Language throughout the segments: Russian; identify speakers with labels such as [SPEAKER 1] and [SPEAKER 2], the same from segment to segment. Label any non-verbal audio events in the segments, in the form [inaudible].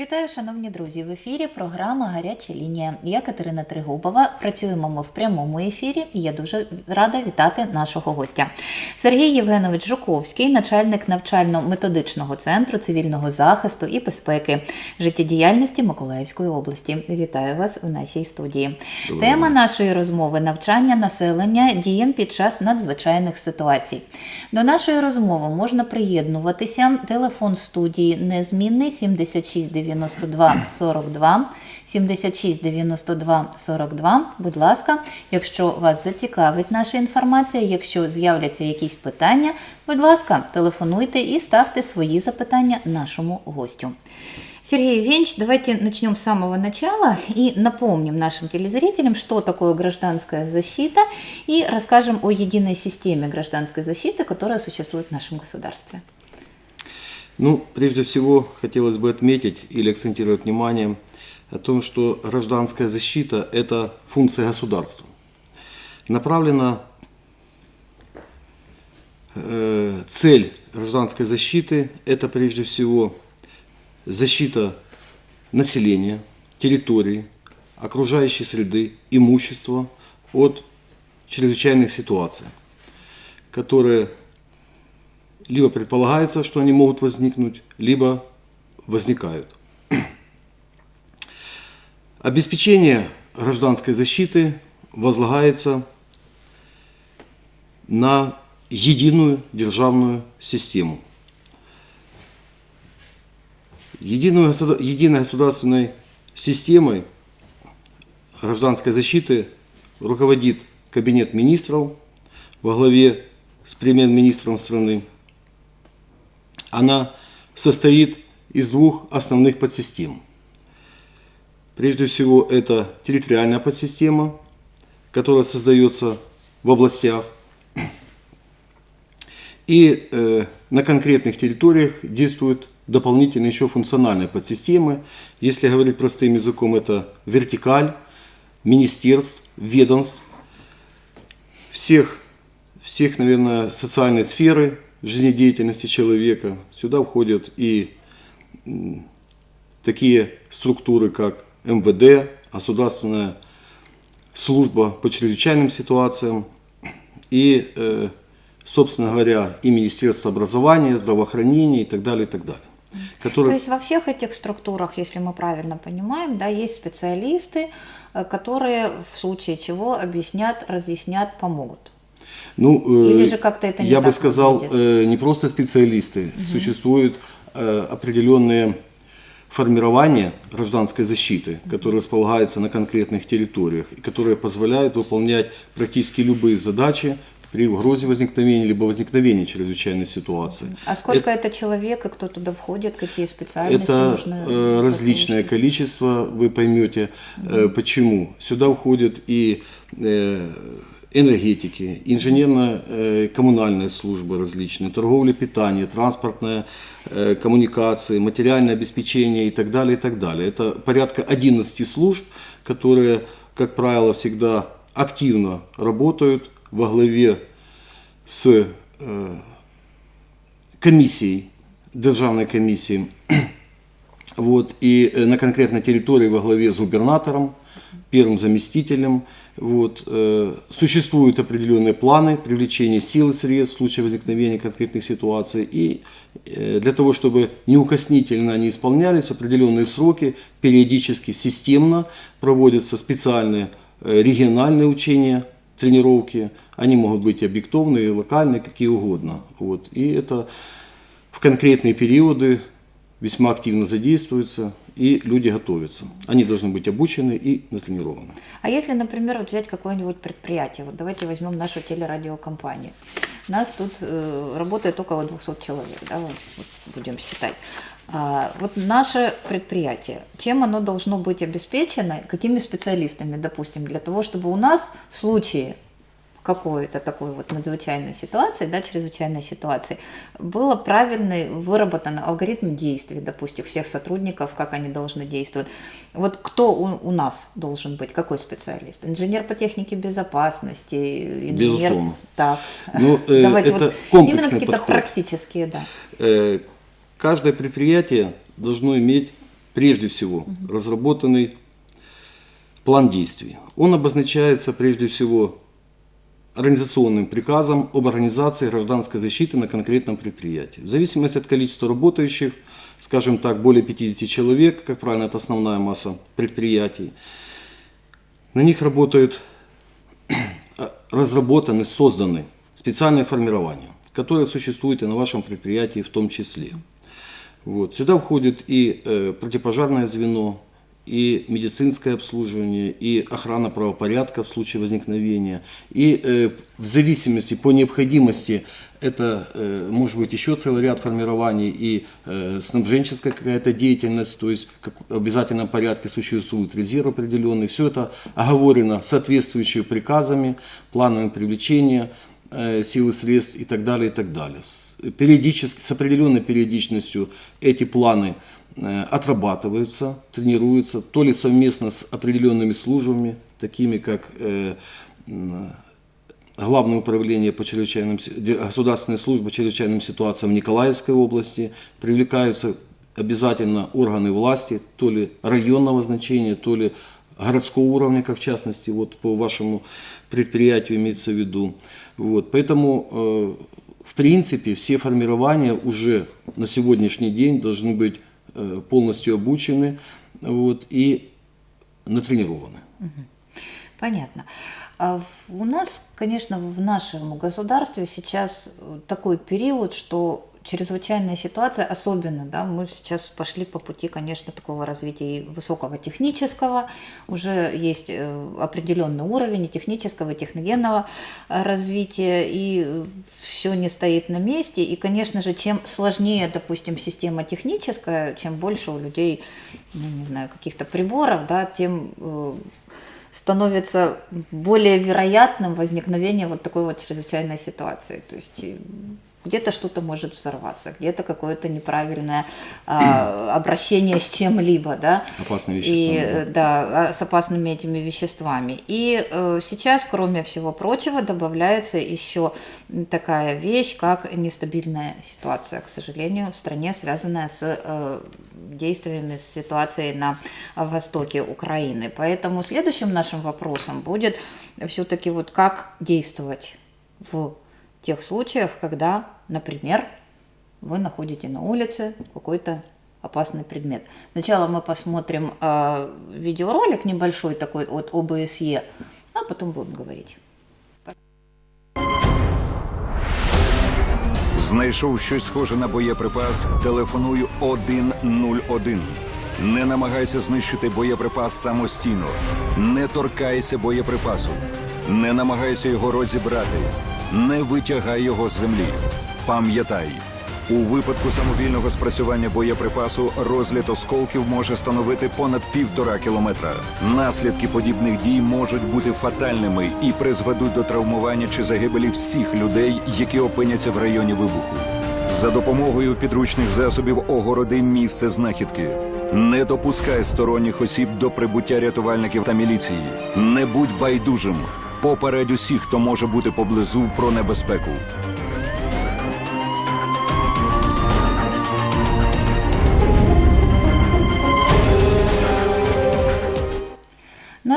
[SPEAKER 1] Вітаю, шановні друзі! В ефірі програма Гаряча лінія. Я Катерина Тригубова. Працюємо ми в прямому ефірі. і Я дуже рада вітати нашого гостя. Сергій Євгенович Жуковський, начальник навчально-методичного центру цивільного захисту і безпеки життєдіяльності Миколаївської області. Вітаю вас в нашій студії.
[SPEAKER 2] Доброго
[SPEAKER 1] Тема нашої розмови навчання населення діям під час надзвичайних ситуацій. До нашої розмови можна приєднуватися. Телефон студії незмінний 76 92 42 76 92 42. Будь ласка, якщо вас зацікавить наша інформація, якщо з'являться якісь питання, будь ласка, телефонуйте і ставте свої запитання нашому гостю. Сергей Евгеньевич, давайте начнем с самого начала и напомним нашим телезрителям, что такое гражданская защита, и расскажем о единой системе гражданской защиты, которая существует в нашем государстве.
[SPEAKER 2] Ну, прежде всего, хотелось бы отметить или акцентировать внимание о том, что гражданская защита – это функция государства. Направлена э, цель гражданской защиты – это прежде всего защита населения, территории, окружающей среды, имущества от чрезвычайных ситуаций, которые либо предполагается, что они могут возникнуть, либо возникают. Обеспечение гражданской защиты возлагается на единую державную систему. Единую, единой государственной системой гражданской защиты руководит Кабинет министров во главе с премьер-министром страны. Она состоит из двух основных подсистем. Прежде всего, это территориальная подсистема, которая создается в областях. И э, на конкретных территориях действуют дополнительные еще функциональные подсистемы. Если говорить простым языком, это вертикаль министерств, ведомств, всех, всех, наверное, социальной сферы жизнедеятельности человека. Сюда входят и такие структуры, как МВД, Государственная служба по чрезвычайным ситуациям и, э, собственно говоря, и Министерство образования, здравоохранения и так далее, и так далее.
[SPEAKER 1] То
[SPEAKER 2] Которые,
[SPEAKER 1] есть во всех этих структурах, если мы правильно понимаем, да, есть специалисты, э, которые в случае чего объяснят, разъяснят, помогут.
[SPEAKER 2] Ну, э,
[SPEAKER 1] Или же как-то это не
[SPEAKER 2] я бы сказал,
[SPEAKER 1] выглядит?
[SPEAKER 2] э, не просто специалисты, существуют э, определенные формирования гражданской защиты, которые располагаются на конкретных территориях и которые позволяют выполнять практически любые задачи при угрозе возникновения либо возникновения чрезвычайной ситуации.
[SPEAKER 1] А сколько это человек и кто туда входит, какие специальности
[SPEAKER 2] Это
[SPEAKER 1] нужно?
[SPEAKER 2] различное
[SPEAKER 1] подключить?
[SPEAKER 2] количество, вы поймете э, почему. Сюда входят и энергетики, инженерно-коммунальные службы различные, торговля, питание, транспортная э, коммуникации, материальное обеспечение и так далее, и так далее. Это порядка 11 служб, которые, как правило, всегда активно работают во главе с э, комиссией, державной комиссией, вот, и э, на конкретной территории во главе с губернатором, первым заместителем. Вот, э, существуют определенные планы привлечения сил и средств в случае возникновения конкретных ситуаций. И э, для того, чтобы неукоснительно они исполнялись, определенные сроки периодически, системно проводятся специальные э, региональные учения, тренировки. Они могут быть и локальные, какие угодно. Вот. И это в конкретные периоды весьма активно задействуются, и люди готовятся. Они должны быть обучены и натренированы.
[SPEAKER 1] А если, например, вот взять какое-нибудь предприятие, вот давайте возьмем нашу телерадиокомпанию. Нас тут э, работает около 200 человек, да, вот, будем считать. А, вот наше предприятие, чем оно должно быть обеспечено, какими специалистами, допустим, для того, чтобы у нас в случае какой-то такой вот надзвычайной ситуации, да, чрезвычайной ситуации, было правильный выработан алгоритм действий, допустим, всех сотрудников, как они должны действовать. Вот кто у, у нас должен быть, какой специалист? Инженер по технике безопасности, инженер...
[SPEAKER 2] Безусловно.
[SPEAKER 1] Так.
[SPEAKER 2] Ну, э, [laughs]
[SPEAKER 1] Давайте
[SPEAKER 2] это
[SPEAKER 1] вот именно какие-то
[SPEAKER 2] подход.
[SPEAKER 1] практические, да.
[SPEAKER 2] Э, Каждое предприятие должно иметь прежде всего разработанный план действий. Он обозначается прежде всего организационным приказом об организации гражданской защиты на конкретном предприятии. В зависимости от количества работающих, скажем так, более 50 человек, как правило, это основная масса предприятий, на них работают а, разработаны, созданы специальные формирования, которые существуют и на вашем предприятии в том числе. Вот. Сюда входит и э, противопожарное звено, и медицинское обслуживание, и охрана правопорядка в случае возникновения. И э, в зависимости, по необходимости, это э, может быть еще целый ряд формирований, и э, снабженческая какая-то деятельность, то есть как в обязательном порядке существует резерв определенный. Все это оговорено соответствующими приказами, планами привлечения э, сил и средств и так далее, и так далее. Периодически, с определенной периодичностью эти планы отрабатываются, тренируются, то ли совместно с определенными службами, такими как э, Главное управление по чрезвычайным, государственной службы по чрезвычайным ситуациям в Николаевской области. Привлекаются обязательно органы власти, то ли районного значения, то ли городского уровня, как в частности вот по вашему предприятию имеется в виду. Вот. Поэтому, э, в принципе, все формирования уже на сегодняшний день должны быть э, полностью обучены вот, и натренированы.
[SPEAKER 1] Понятно. А У нас, конечно, в нашем государстве сейчас э, такой период, что чрезвычайная ситуация, особенно, да, мы сейчас пошли по пути, конечно, такого развития и высокого технического, уже есть э, определенный уровень и технического, и техногенного э, развития, и все не стоит на месте, и, конечно же, чем сложнее, допустим, система техническая, чем больше у людей, ну, не знаю, каких-то приборов, да, тем э, становится более вероятным возникновение вот такой вот чрезвычайной ситуации. То есть где-то что-то может взорваться, где-то какое-то неправильное а, [clears throat] обращение с чем-либо, да,
[SPEAKER 2] Опасные
[SPEAKER 1] и
[SPEAKER 2] вещества.
[SPEAKER 1] э, да, а, с опасными этими веществами. И э, сейчас, кроме всего прочего, добавляется еще такая вещь, как нестабильная ситуация, к сожалению, в стране, связанная с э, действиями, с ситуацией на востоке Украины. Поэтому следующим нашим вопросом будет все-таки вот как действовать в тех случаях, когда, например, вы находите на улице какой-то опасный предмет. Сначала мы посмотрим э, видеоролик небольшой такой от ОБСЕ, а потом будем говорить.
[SPEAKER 3] Знайшов щось схоже на боєприпас, телефонуй 101. Не намагайся знищити боєприпас самостійно. Не торкайся боєприпасу. Не намагайся його розібрати. Не витягай його з землі. Пам'ятай, у випадку самовільного спрацювання боєприпасу розліт осколків може становити понад півтора кілометра. Наслідки подібних дій можуть бути фатальними і призведуть до травмування чи загибелі всіх людей, які опиняться в районі вибуху. За допомогою підручних засобів огороди місце знахідки. Не допускай сторонніх осіб до прибуття рятувальників та міліції. Не будь байдужим. Попередь усіх, хто може бути поблизу про небезпеку.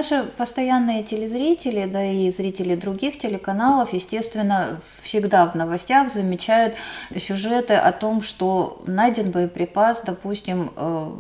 [SPEAKER 1] Наши постоянные телезрители, да и зрители других телеканалов, естественно, всегда в новостях замечают сюжеты о том, что найден боеприпас, допустим, э,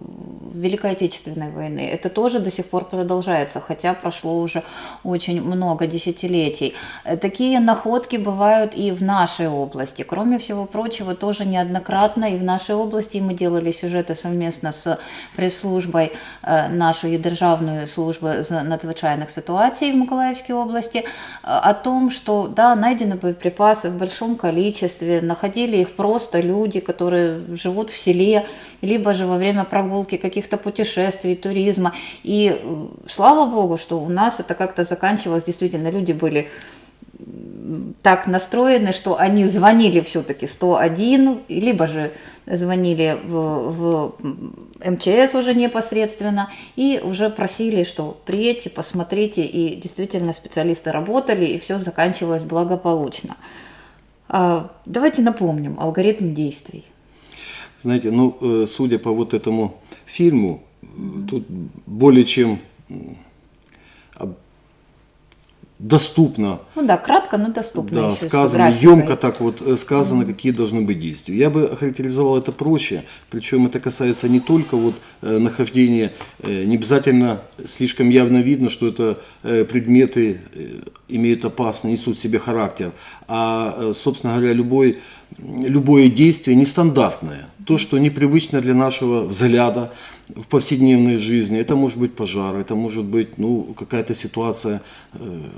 [SPEAKER 1] в Великой Отечественной войны. Это тоже до сих пор продолжается, хотя прошло уже очень много десятилетий. Э, Такие находки бывают и в нашей области. Кроме всего прочего, тоже неоднократно и в нашей области мы делали сюжеты совместно с пресс-службой э, нашої державної служби з надзвичайних ситуаций в Миколаївській області э, о том, что да, найдены боеприпасы в большом количестве, находили их просто люди, которые живут в селе, либо же во время прогулки каких-то путешествий, туризма. И э, слава богу, что у нас это как-то заканчивалось, действительно, люди были так настроены, что они звонили все-таки 101, либо же звонили в, в МЧС уже непосредственно и уже просили, что приедьте, посмотрите, и действительно специалисты работали, и все заканчивалось благополучно. А, Давайте напомним алгоритм действий.
[SPEAKER 2] Знаете, ну, э, судя по вот этому фильму, тут более чем доступно
[SPEAKER 1] Ну да, кратко, но доступно.
[SPEAKER 2] да, сказано, емко так вот э, сказано, какие должны быть действия. Я бы охарактеризовал это проще, причем это касается не только вот э, нахождения, э, не обязательно слишком явно видно, что это э, предметы э, имеют опасный, несут в себе характер, а, э, собственно говоря, любой, любое действие нестандартное, то, что непривычно для нашего взгляда в повседневной жизни. Это может быть пожар, это может быть ну, какая-то ситуация э,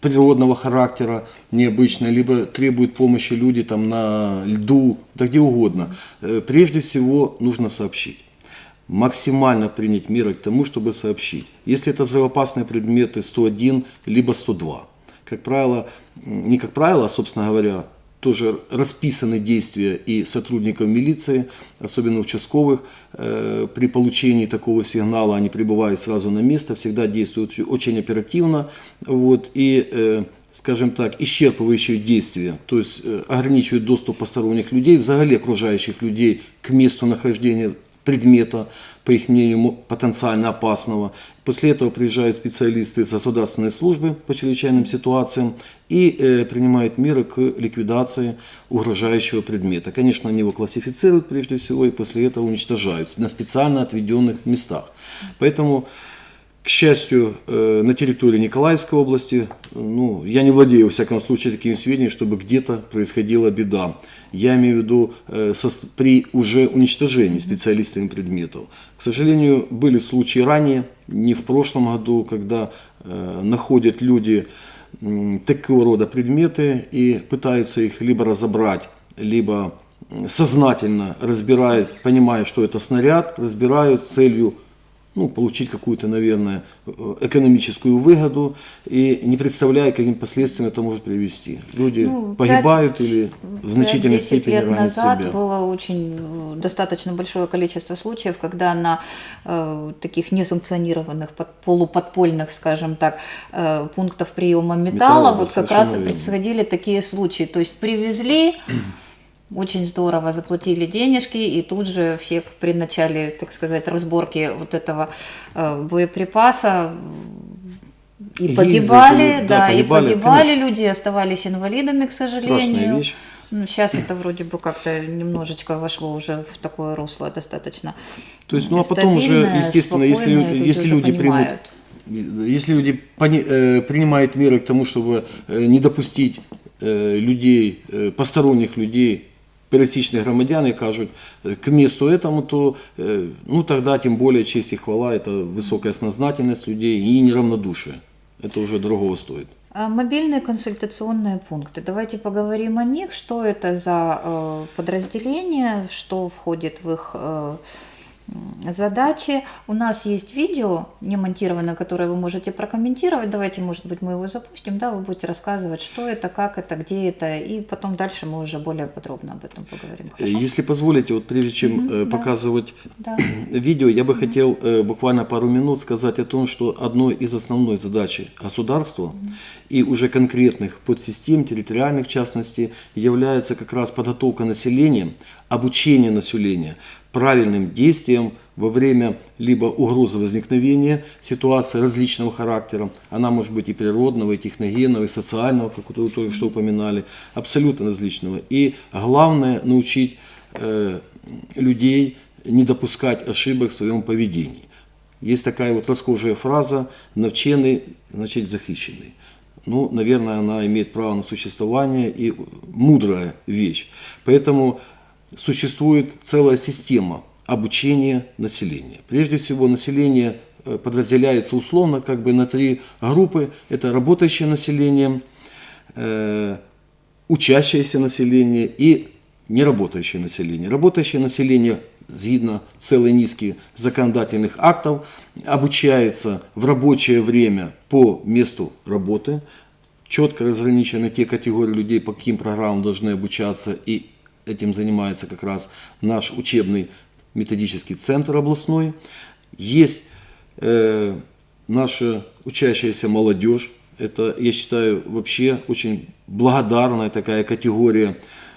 [SPEAKER 2] природного характера необычная, либо требуют помощи люди там на льду, да где угодно. Э, Прежде всего нужно сообщить. Максимально принять меры к тому, чтобы сообщить. Если это взрывоопасные предметы 101, либо 102. Как правило, не как правило, а собственно говоря, тоже расписаны действия и сотрудников милиции, особенно участковых, э, при получении такого сигнала. Они прибывают сразу на место, всегда действуют очень оперативно, вот, и, э, скажем так, исчерпывающие действия, то есть э, ограничивают доступ посторонних людей, взагалі окружающих людей к месту нахождения предмета, по их мнению, потенциально опасного. После этого приезжают специалисты из государственной службы по чрезвычайным ситуациям и э, принимают меры к ликвидации угрожающего предмета. Конечно, они его классифицируют прежде всего и после этого уничтожают на специально отведенных местах. Поэтому к счастью, э, на территории Николаевской области, ну, я не владею, во всяком случае, такими сведениями, чтобы где-то происходила беда. Я имею в виду э, со- при уже уничтожении специалистами предметов. К сожалению, были случаи ранее, не в прошлом году, когда э, находят люди м, такого рода предметы и пытаются их либо разобрать, либо сознательно разбирают, понимая, что это снаряд, разбирают целью ну, получить какую-то, наверное, э, экономическую выгоду и не представляя, каким последствиям это может привести. Люди
[SPEAKER 1] Ну,
[SPEAKER 2] погибают или в значительной
[SPEAKER 1] 5-10
[SPEAKER 2] степени
[SPEAKER 1] лет
[SPEAKER 2] ранят
[SPEAKER 1] назад
[SPEAKER 2] себя.
[SPEAKER 1] было очень э, достаточно большое количество случаев, когда на э, таких несанкционированных под- полуподпольных, скажем так, э, пунктах приема металла,
[SPEAKER 2] Металла,
[SPEAKER 1] вот как раз и происходили такие случаи. То есть привезли, очень здорово заплатили денежки, и тут же всех при начале, так сказать, разборки вот этого э, боеприпаса и
[SPEAKER 2] Гильзы
[SPEAKER 1] погибали,
[SPEAKER 2] эти,
[SPEAKER 1] да,
[SPEAKER 2] да,
[SPEAKER 1] и
[SPEAKER 2] погибали,
[SPEAKER 1] погибали
[SPEAKER 2] конечно.
[SPEAKER 1] люди, оставались инвалидами, к сожалению.
[SPEAKER 2] Вещь.
[SPEAKER 1] Ну, сейчас это вроде бы как-то немножечко вошло уже в такое русло достаточно.
[SPEAKER 2] То есть, ну а потом уже, естественно, если,
[SPEAKER 1] спокойное,
[SPEAKER 2] если люди примут,
[SPEAKER 1] понимают.
[SPEAKER 2] если люди пони- э, принимают меры к тому, чтобы э, не допустить э, людей, э, посторонних людей, пересечных громадян и кажут э, к месту этому, то ну тогда тем более честь и хвала, это высокая сознательность людей и неравнодушие. Это уже дорогого стоит.
[SPEAKER 1] А Мобильные консультационные пункты. Давайте поговорим о них. Что это за э, подразделение, что входит в их э, задачи. У нас есть видео, не монтированное, которое вы можете прокомментировать. Давайте, может быть, мы его запустим, да, вы будете рассказывать, что это, как это, где это, и потом дальше мы уже более подробно об этом поговорим.
[SPEAKER 2] Э,
[SPEAKER 1] Хорошо?
[SPEAKER 2] Если позволите, вот прежде чем
[SPEAKER 1] да.
[SPEAKER 2] показывать
[SPEAKER 1] Да. [clears throat]
[SPEAKER 2] видео, я бы хотел э, буквально пару минут сказать о том, что одной из основной задачи государства и уже конкретных подсистем, территориальных в частности, является как раз подготовка населения, обучение населения правильным действиям во время либо угрозы возникновения ситуации различного характера, она может быть и природного, и техногенного, и социального, как вы только что упоминали, абсолютно различного. И главное научить э, людей не допускать ошибок в своем поведении. Есть такая вот расхожая фраза «навченый, значит захищенный». Ну, наверное, она имеет право на существование и мудрая вещь. Поэтому существует целая система обучения населения. Прежде всего, население э, подразделяется условно как бы на три группы. Это работающее население, э, учащееся население и неработающее население. Работающее население, згідно целой низки законодательных актов, обучается в рабочее время по месту работы. Четко разграничены те категории людей, по каким программам должны обучаться, и этим занимается как раз наш учебный методический центр областной. Есть э, наша учащаяся молодежь. Это, я считаю, вообще очень благодарная такая категория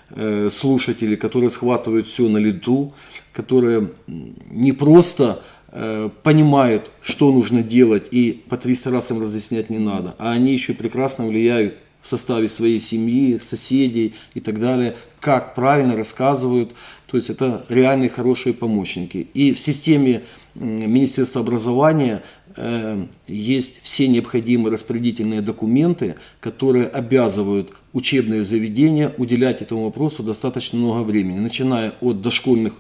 [SPEAKER 2] э, слушателей, которые схватывают все на лету, которые не просто э, понимают, что нужно делать, и по 300 раз им разъяснять не надо, а они еще прекрасно влияют в составе своей семьи, соседей и так далее, как правильно рассказывают. То есть это реальные хорошие помощники. И в системе Министерства образования э, есть все необходимые распределительные документы, которые обязывают учебные заведения уделять этому вопросу достаточно много времени, начиная от дошкольных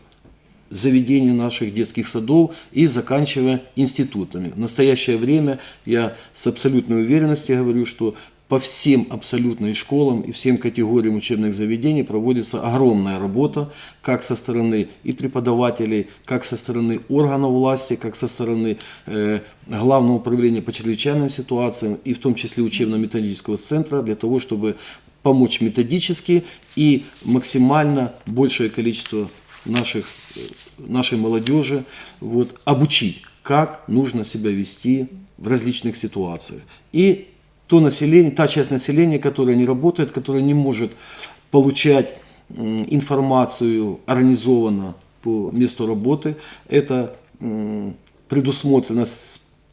[SPEAKER 2] заведений наших детских садов и заканчивая институтами. В настоящее время я с абсолютной уверенностью говорю, что по всем абсолютно и школам и всем категориям учебных заведений проводится огромная работа, как со стороны и преподавателей, как со стороны органов власти, как со стороны э, Главного управления по чрезвычайным ситуациям и в том числе учебно-методического центра для того, чтобы помочь методически и максимально большее количество наших, э, нашей молодежи вот, обучить, как нужно себя вести в различных ситуациях. И то население, та часть населения, которая не работает, которая не может получать информацию организованно по месту работы, это предусмотрена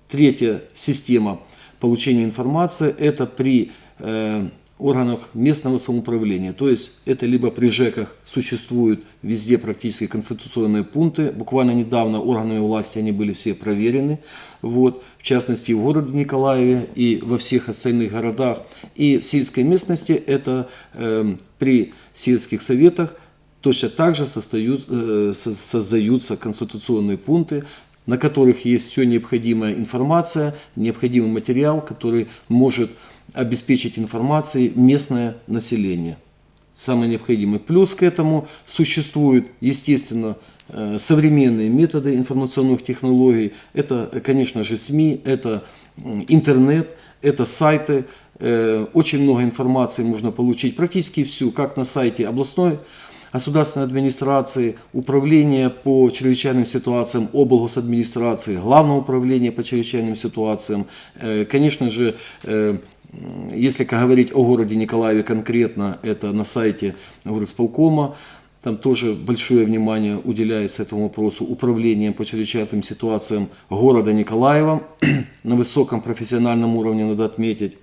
[SPEAKER 2] третья система получения информации, это при э, органах местного самоуправления. То есть это либо при ЖЭКах существуют везде практически конституционные пункты. Буквально недавно органами власти они были все проверены. Вот, в частности в городе Николаеве и во всех остальных городах. И в сельской местности это э, при сельских советах точно так же состают- э, со- создаются конституционные пункты, на которых есть все необходимая информация, необходимый материал, который может обеспечить информацией местное население. Самое необходимое. Плюс к этому существуют, естественно, э, современные методы информационных технологий. Это, конечно же, СМИ, это интернет, это сайты. Э, Очень много информации можно получить, практически всю, как на сайте областной государственной администрации, управления по чрезвычайным ситуациям, облгосадминистрации, главного управления по чрезвычайным ситуациям. Э, Конечно же, если говорить о городе Николаеве конкретно, это на сайте горосполкома, там тоже большое внимание уделяется этому вопросу управлением по чрезвычайным ситуациям города Николаева [clears throat] на высоком профессиональном уровне, надо отметить.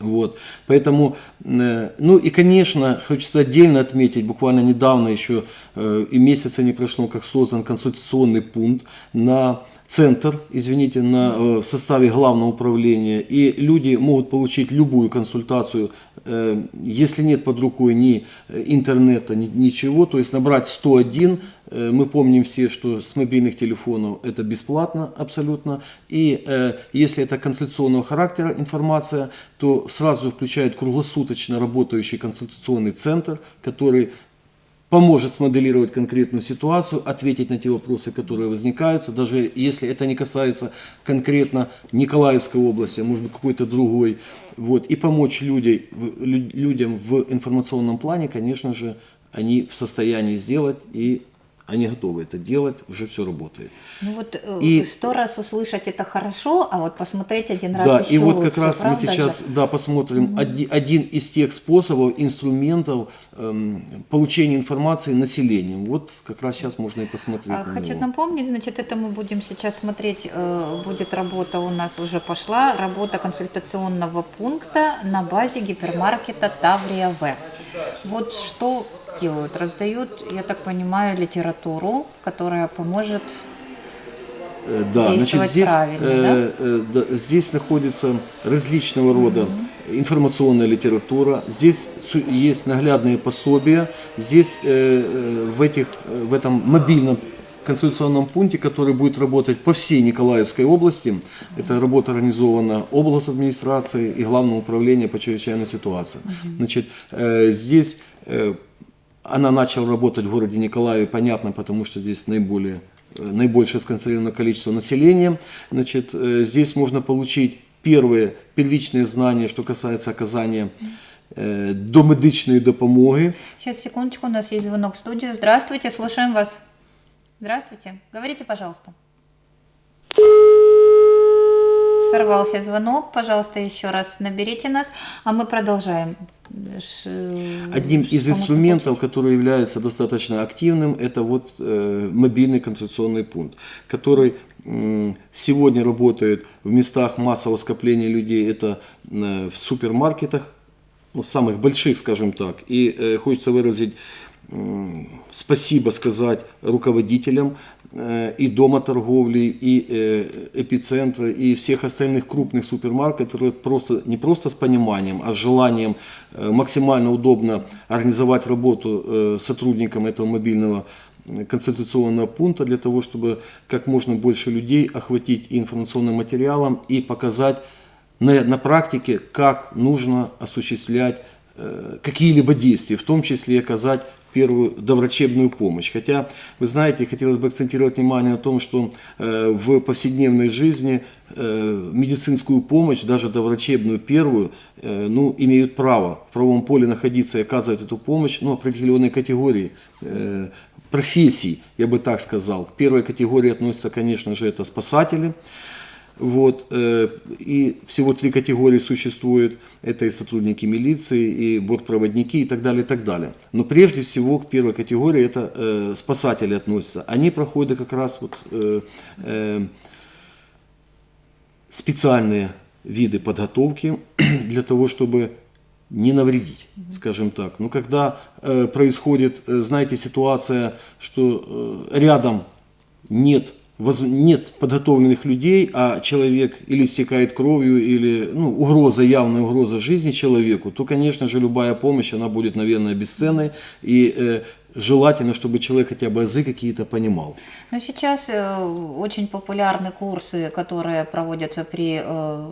[SPEAKER 2] Вот. Поэтому, э, ну и, конечно, хочется отдельно отметить, буквально недавно еще э, и месяца не прошло, как создан консультационный пункт на центр, извините, на, э, в составе главного управления, и люди могут получить любую консультацию, э, если нет под рукой ни э, интернета, ни, ничего, то есть набрать 101, э, мы помним все, что с мобильных телефонов это бесплатно абсолютно, и если это консультационного характера информация, то сразу включает круглосуточно работающий консультационный центр, который поможет смоделировать конкретную ситуацию, ответить на те вопросы, которые возникают, даже если это не касается конкретно Николаевской области, а может быть какой-то другой, вот, и помочь людей, людям в информационном плане, конечно же, они в состоянии сделать, и они готовы это делать, уже все работает.
[SPEAKER 1] Ну вот э,
[SPEAKER 2] И-
[SPEAKER 1] сто раз услышать это хорошо, а вот посмотреть один раз
[SPEAKER 2] Да,
[SPEAKER 1] еще
[SPEAKER 2] и вот
[SPEAKER 1] лучше,
[SPEAKER 2] как раз мы сейчас
[SPEAKER 1] же?
[SPEAKER 2] да, посмотрим оди- один из тех способов, инструментов эм, получения информации населением. Вот как раз сейчас можно и посмотреть.
[SPEAKER 1] А,
[SPEAKER 2] на
[SPEAKER 1] Хочу
[SPEAKER 2] него.
[SPEAKER 1] напомнить, значит, это мы будем сейчас смотреть, э, будет работа у нас уже пошла, работа консультационного пункта на базе гипермаркета Таврия В. Вот что делают? Раздают, я так понимаю, литературу, которая поможет
[SPEAKER 2] Э, Да, значит, здесь, э, э, да, здесь находится различного рода информационная литература, здесь есть наглядные пособия, здесь э, э, в, этих, э, в этом мобильном консультационном пункте, который будет работать по всей Николаевской области. Это работа организована администрацией и Главным управлением по чрезвычайным ситуациям. Значит, здесь она начала работать в городе Николаеве, понятно, потому что здесь наиболее, э, наибольшее сконцентрированное количество населения. Значит, э, здесь можно получить первые первичные знания, что касается оказания э, домедичної допомоги.
[SPEAKER 1] Сейчас, секундочку, у нас есть звонок в студию. Здравствуйте, слушаем вас. Здравствуйте, говорите, пожалуйста. Сорвался звонок. Пожалуйста, еще раз наберите нас, а мы продолжаем.
[SPEAKER 2] Одним из инструментов, который является достаточно активным, это вот э, мобильный консультационный пункт, который сегодня работает в местах массового скопления людей, это э, в супермаркетах, ну, самых больших, скажем так. И э, хочется выразить спасибо сказать руководителям и дома торговли, и э, эпицентра, и всех остальных крупных супермаркетов, которые просто, не просто с пониманием, а с желанием э, максимально удобно организовать работу э, сотрудникам этого мобильного э, консультационного пункта для того, чтобы как можно больше людей охватить информационным материалом и показать на, на практике, как нужно осуществлять э, какие-либо действия, в том числе оказать первую доврачебную помощь. Хотя, вы знаете, хотелось бы акцентировать внимание на том, что э, в повседневной жизни э, медицинскую помощь, даже доврачебную первую, э, ну, имеют право в правовом поле находиться и оказывать эту помощь ну, определенной категории профессий, я бы так сказал. К первой категории относятся, конечно же, это спасатели, вот, э, и всего три категории существует. Это и сотрудники милиции, и бортпроводники, и так далее, и так далее. Но прежде всего к первой категории это э, спасатели относятся. Они проходят как раз вот, э, э, специальные виды подготовки [clears throat] для того, чтобы не навредить, скажем так. Но когда э, происходит, э, знаете, ситуация, что э, рядом нет, воз- нет подготовленных людей, а человек или истекает кровью, или ну, угроза, явная угроза жизни человеку, то, конечно же, любая помощь, она будет, наверное, бесценной. И э, желательно, чтобы человек хотя бы азы какие-то понимал.
[SPEAKER 1] Но сейчас э, очень популярны курсы, которые проводятся при э,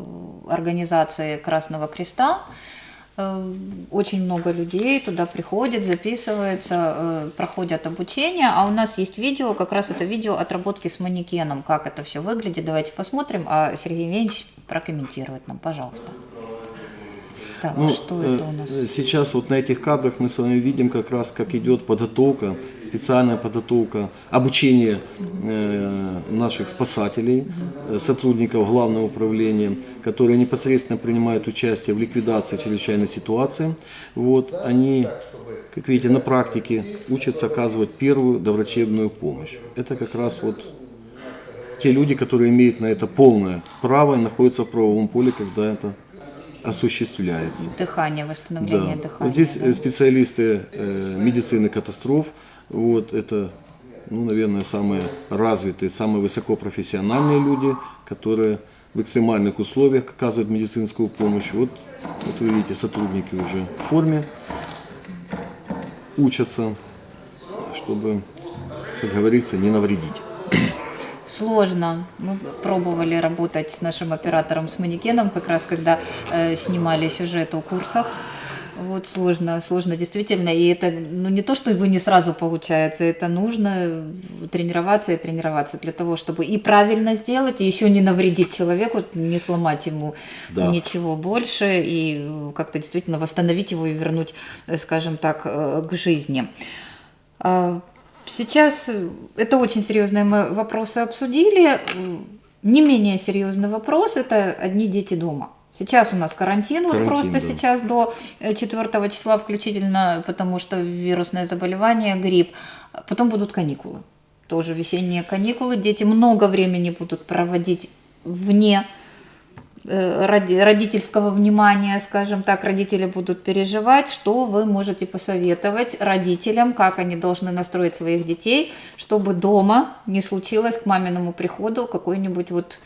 [SPEAKER 1] организации Красного Креста. Э, Очень много людей туда приходит, записывается, э, проходят обучение, а у нас есть видео, как раз это видео отработки с манекеном, как это все выглядит. Давайте посмотрим, а Сергей Евгеньевич прокомментирует нам, пожалуйста. Так,
[SPEAKER 2] Ну,
[SPEAKER 1] что
[SPEAKER 2] э,
[SPEAKER 1] это у нас?
[SPEAKER 2] Сейчас вот на этих кадрах мы с вами видим как раз, как идет подготовка, специальная подготовка, обучение э, наших спасателей, э, сотрудников главного управления, которые непосредственно принимают участие в ликвидации чрезвычайной ситуации. Вот, они, как видите, на практике учатся оказывать первую доврачебную помощь. Это как раз вот те люди, которые имеют на это полное право и находятся в правовом поле, когда это осуществляется.
[SPEAKER 1] Дыхание, восстановление
[SPEAKER 2] Да.
[SPEAKER 1] дыхания.
[SPEAKER 2] Здесь
[SPEAKER 1] да?
[SPEAKER 2] э, специалисты э, медицины катастроф. Вот это, ну, наверное, самые развитые, самые высокопрофессиональные люди, которые в экстремальных условиях оказывают медицинскую помощь. Вот, вот вы видите, сотрудники уже в форме учатся, чтобы, как говорится, не навредить.
[SPEAKER 1] Сложно. Мы пробовали работать с нашим оператором, с манекеном, как раз когда э, снимали сюжет о курсах. Вот сложно, сложно действительно. И это ну, не то, что его не сразу получается, это нужно тренироваться и тренироваться для того, чтобы и правильно сделать, и еще не навредить человеку, не сломать ему
[SPEAKER 2] Да.
[SPEAKER 1] ничего больше, и э, как-то действительно восстановить его и вернуть, э, скажем так, э, к жизни. Сейчас э, это очень серьезные мы вопросы обсудили. М, Не менее серьезный вопрос – это одни дети дома. Сейчас у нас карантин, вот
[SPEAKER 2] Карантин,
[SPEAKER 1] просто
[SPEAKER 2] да.
[SPEAKER 1] сейчас до э, 4 числа включительно, потому что вирусное заболевание, грипп. Потом будут каникулы, тоже весенние каникулы. Дети много времени будут проводить вне э, родительского внимания, скажем так, родители будут переживать, что вы можете посоветовать родителям, как они должны настроить своих детей, чтобы дома не случилось к маминому приходу какой-нибудь вот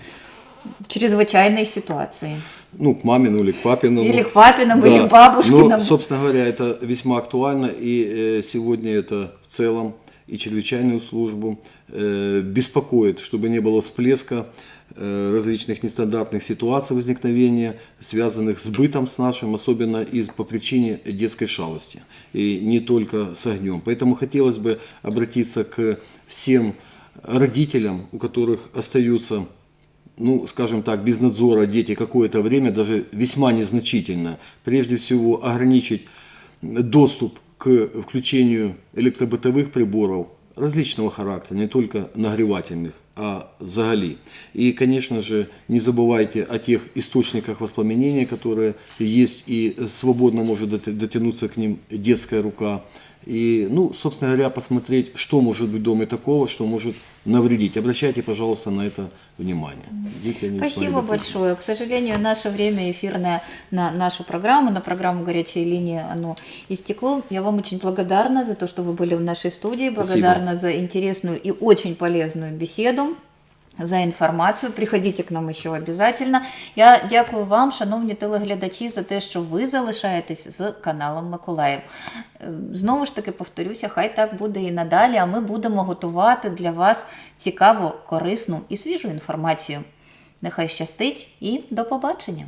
[SPEAKER 1] чрезвычайной ситуации.
[SPEAKER 2] Ну, к мамину или к папиному.
[SPEAKER 1] Или к папиному, или к
[SPEAKER 2] Но,
[SPEAKER 1] бабушкиному.
[SPEAKER 2] собственно говоря, это весьма актуально, и э, сегодня это в целом и чрезвычайную службу э, беспокоит, чтобы не было всплеска э, различных нестандартных ситуаций возникновения, связанных с бытом с нашим, особенно из, по причине детской шалости, и не только с огнем. Поэтому хотелось бы обратиться к всем родителям, у которых остаются ну, скажем так, без надзора дети какое-то время, даже весьма незначительно, прежде всего ограничить доступ к включению электробытовых приборов различного характера, не только нагревательных, а взагалі. И, конечно же, не забывайте о тех источниках воспламенения, которые есть, и свободно может дотянуться к ним детская рука. И, ну, собственно говоря, посмотреть, что может быть в доме такого, что может навредить. Обращайте, пожалуйста, на это внимание. Дети,
[SPEAKER 1] Спасибо большое. К сожалению, наше время эфирное на нашу программу, на программу «Горячая линия» оно истекло. Я вам очень благодарна за то, что вы были в нашей студии, благодарна за интересную и очень полезную беседу. За інформацію, приходіть к нам ще обов'язково. Я дякую вам, шановні телеглядачі, за те, що ви залишаєтесь з каналом Миколаїв. Е, Знову ж таки повторюся, хай так буде і надалі. А ми будемо готувати для вас цікаву, корисну і свіжу інформацію. Нехай щастить і до побачення!